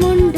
ముండు